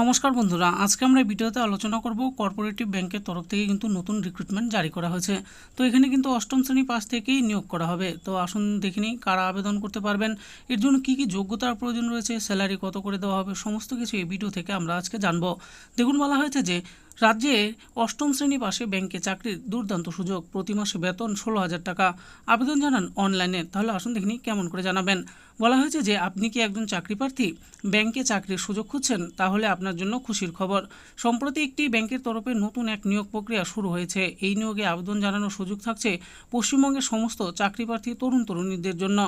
নমস্কার বন্ধুরা, আজকে আমরা ভিডিওতে আলোচনা করব কর্পোরেটিভ ব্যাংকের তরফ থেকে কিন্তু নতুন রিক্রুটমেন্ট জারি করা হয়েছে। তো এখানে কিন্তু অষ্টম শ্রেণি পাশ থেকেই নিয়োগ করা হবে। তো আসুন দেখে নিই কারা আবেদন করতে পারবেন। এর জন্য কী কী যোগ্যতার প্রয়োজন রয়েছে স্যালারি কত করে দেওয়া হবে, সমস্ত কিছু এই ভিডিও থেকে আমরা আজকে জানব। দেখুন, বলা হয়েছে যে রাজ্যে অষ্টম শ্রেণি পাশে ব্যাংকে চাকরির দুর্দান্ত সুযোগ, প্রতি মাসে বেতন ষোলো হাজার টাকা। আবেদন জানান অনলাইনে তাহলে আসুন দেখিনি কেমন করে জানাবেন। বলা হয়েছে যে আপনি কি একজন চাকরি প্রার্থী? ব্যাংকে চাকরির সুযোগ খুঁজছেন? তাহলে আপনার জন্য খুশির খবর। সম্প্রতি একটি ব্যাংকের তরফে নতুন এক নিয়োগ প্রক্রিয়া শুরু হয়েছে। এই নিয়োগে আবেদন জানানোর সুযোগ থাকছে পশ্চিমবঙ্গের সমস্ত চাকরি প্রার্থী তরুণ তরুণীদের জন্য।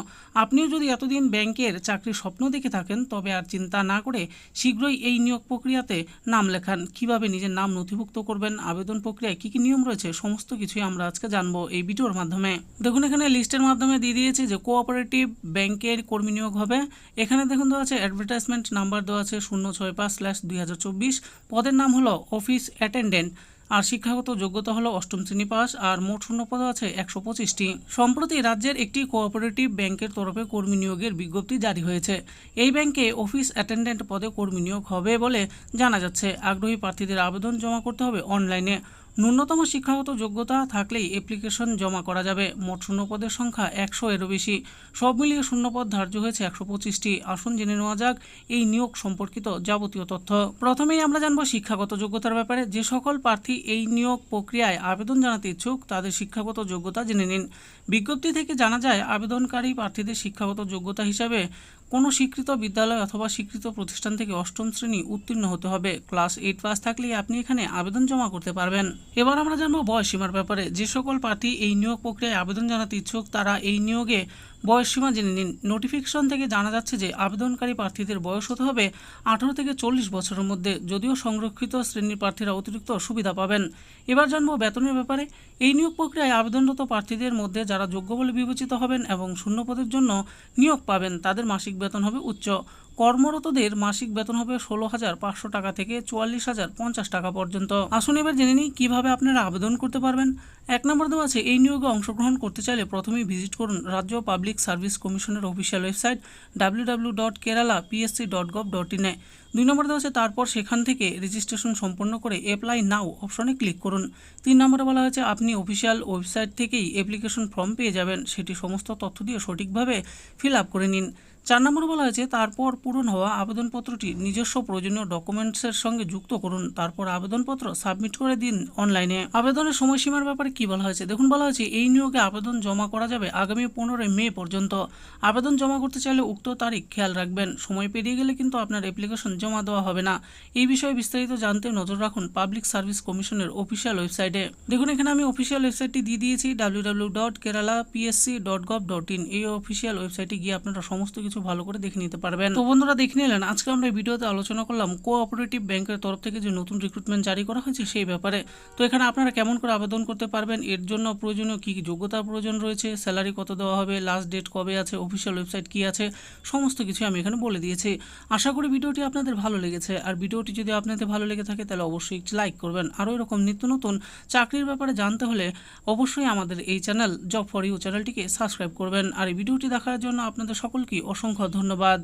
আপনিও যদি এতদিন ব্যাংকের চাকরির স্বপ্ন দেখে থাকেন, তবে আর চিন্তা না করে শীঘ্রই এই নিয়োগ প্রক্রিয়াতে নাম লেখান। কীভাবে নিজের নাম নথিভুক্ত করবেন? আবেদন প্রক্রিয়ায় কী কী নিয়ম রয়েছে? সমস্ত কিছুই আমরা আজকে জানব এই ভিডিওর মাধ্যমে। দেখুন, এখানে লিস্টের মাধ্যমে দিয়ে দিয়েছে যে কোঅপারেটিভ ব্যাংকের কর্মী নিয়োগ হবে। এখানে দেখুন দেওয়া আছে অ্যাডভার্টাইজমেন্ট নাম্বার দেওয়া আছে শূন্য ছয় পাঁচ স্ল্যাশ দুই হাজার চব্বিশ। পদের নাম হলো অফিস অ্যাটেন্ডেন্ট আর শিক্ষাগত যোগ্যতা হলো অষ্টম শ্রেণি পাস, আর মোট শূন্য পদ আছে একশো পঁচিশটি। সম্প্রতি রাজ্যের একটি কোঅপারেটিভ ব্যাংকের তরফে কর্মী নিয়োগের বিজ্ঞপ্তি জারি হয়েছে। এই ব্যাংকে অফিস অ্যাটেন্ডেন্ট পদে কর্মী নিয়োগ হবে বলে জানা যাচ্ছে। আগ্রহী প্রার্থীদের আবেদন জমা করতে হবে অনলাইনে ন্যূনতম শিক্ষাগত যোগ্যতা থাকলেই অ্যাপ্লিকেশন জমা করা যাবে। মোট শূন্যপদের সংখ্যা একশো এরও বেশি। সব মিলিয়ে শূন্যপদ ধার্য হয়েছে একশো পঁচিশটি। আসুন জেনে নেওয়া যাক এই নিয়োগ সম্পর্কিত যাবতীয় তথ্য। প্রথমেই আমরা জানব শিক্ষাগত যোগ্যতার ব্যাপারে। যে সকল প্রার্থী এই নিয়োগ প্রক্রিয়ায় আবেদন জানাতে ইচ্ছুক, তাদের শিক্ষাগত যোগ্যতা জেনে নিন। বিজ্ঞপ্তি থেকে জানা যায়, আবেদনকারী প্রার্থীদের শিক্ষাগত যোগ্যতা হিসাবে কোনো স্বীকৃত বিদ্যালয় অথবা স্বীকৃত প্রতিষ্ঠান থেকে অষ্টম শ্রেণি উত্তীর্ণ হতে হবে। ক্লাস এইট পাস থাকলেই আপনি এখানে আবেদন জমা করতে পারবেন। এবার আমরা জানব বয়সীমার ব্যাপারে। যে সকল প্রার্থী এই নিয়োগ প্রক্রিয়ায় আবেদন জানাতে ইচ্ছুক, তারা এই নিয়োগে বয়সসীমা জেনে নিন। নোটিফিকেশন থেকে জানা যাচ্ছে যে আবেদনকারী প্রার্থীদের বয়স হতে হবে আঠারো থেকে চল্লিশ বছরের মধ্যে, যদিও সংরক্ষিত শ্রেণির প্রার্থীরা অতিরিক্ত সুবিধা পাবেন। এবার জানব বেতনের ব্যাপারে। এই নিয়োগ প্রক্রিয়ায় আবেদনরত প্রার্থীদের মধ্যে যারা যোগ্য বলে বিবেচিত হবেন এবং শূন্য পদের জন্য নিয়োগ পাবেন, তাদের মাসিক বেতন হবে উচ্চ। কর্মরতদের মাসিক বেতন হবে ষোলো হাজার পাঁচশো টাকা থেকে চুয়াল্লিশ হাজার পঞ্চাশ টাকা পর্যন্ত। আসুন এবার জেনে নিই কীভাবে আপনারা আবেদন করতে পারবেন। এক নম্বর দেওয়া আছে, এই নিয়োগে অংশগ্রহণ করতে চাইলে প্রথমেই ভিজিট করুন রাজ্য পাবলিক সার্ভিস কমিশনের official website W W dot Kerala PSC dot gov dot ইনে দুই নম্বর দেওয়া আছে, তারপর সেখান থেকে রেজিস্ট্রেশন সম্পন্ন করে অ্যাপ্লাই নাও অপশনে ক্লিক করুন। তিন নম্বরে বলা হয়েছে, আপনি অফিসিয়াল ওয়েবসাইট থেকেই অ্যাপ্লিকেশন ফর্ম পেয়ে যাবেন। সেটি সমস্ত তথ্য দিয়ে সঠিকভাবে ফিল আপ করে নিন। চার নম্বরে বলা হয়েছে, তারপর পূরণ হওয়া আবেদনপত্রটি নিজস্ব প্রয়োজনীয় ডকুমেন্টসের সঙ্গে যুক্ত করুন। তারপর আবেদনপত্র সাবমিট করে দিন অনলাইনে। আবেদনের সময়সীমার ব্যাপারে কি বলা হয়েছে? দেখুন, বলা হয়েছে, এই নিয়োগে আবেদন জমা করা যাবে আগামী পনেরোই মে পর্যন্ত। আবেদন জমা করতে চাইলে উক্ত তারিখ খেয়াল রাখবেন। সময় পেরিয়ে গেলে কিন্তু আপনার অ্যাপ্লিকেশন জমা দেওয়া হবে না। এই বিষয়ে বিস্তারিত জানতে নজর রাখুন পাবলিক সার্ভিস কমিশনের অফিসিয়াল ওয়েবসাইটে। দেখুন, এখানে আমি অফিসিয়াল ওয়েবসাইটটি দিয়ে দিয়েছি W dot Kerala PSC dot gov dot in এই অফিসিয়াল ওয়েবসাইটে গিয়ে আপনারা সমস্ত কিছু ভালো করে দেখে নিতে পারবেন। তো বন্ধুরা দেখে নিলেন, আজকে আমরা ভিডিওতে আলোচনা করলাম কোঅপারেটিভ ব্যাংকের তরফ থেকে যে নতুন রিক্রুটমেন্ট জারি করা হয়েছে সেই ব্যাপারে। তো এখানে আপনারা কেমন করে আবেদন করতে পারবেন, এর জন্য প্রয়োজনীয় কী যোগ্যতার প্রয়োজন রয়েছে স্যালারি কত দেওয়া হবে লাস্ট ডেট কবে আছে অফিসিয়াল ওয়েবসাইট কী আছে, সমস্ত কিছু আমি এখানে বলে দিয়েছি। আশা করি ভিডিওটি আপনাদের ভালো লেগেছে। আর ভিডিওটি যদি আপনাদের ভালো লেগে থাকে তাহলে অবশ্যই লাইক করবেন। আরও এরকম নিত্য নতুন চাকরির ব্যাপারে জানতে হলে অবশ্যই আমাদের এই চ্যানেল জব ফর ইউ চ্যানেলটিকে সাবস্ক্রাইব করবেন। আর এই ভিডিওটি দেখার জন্য আপনাদের সকলকে অসংখ্য ধন্যবাদ।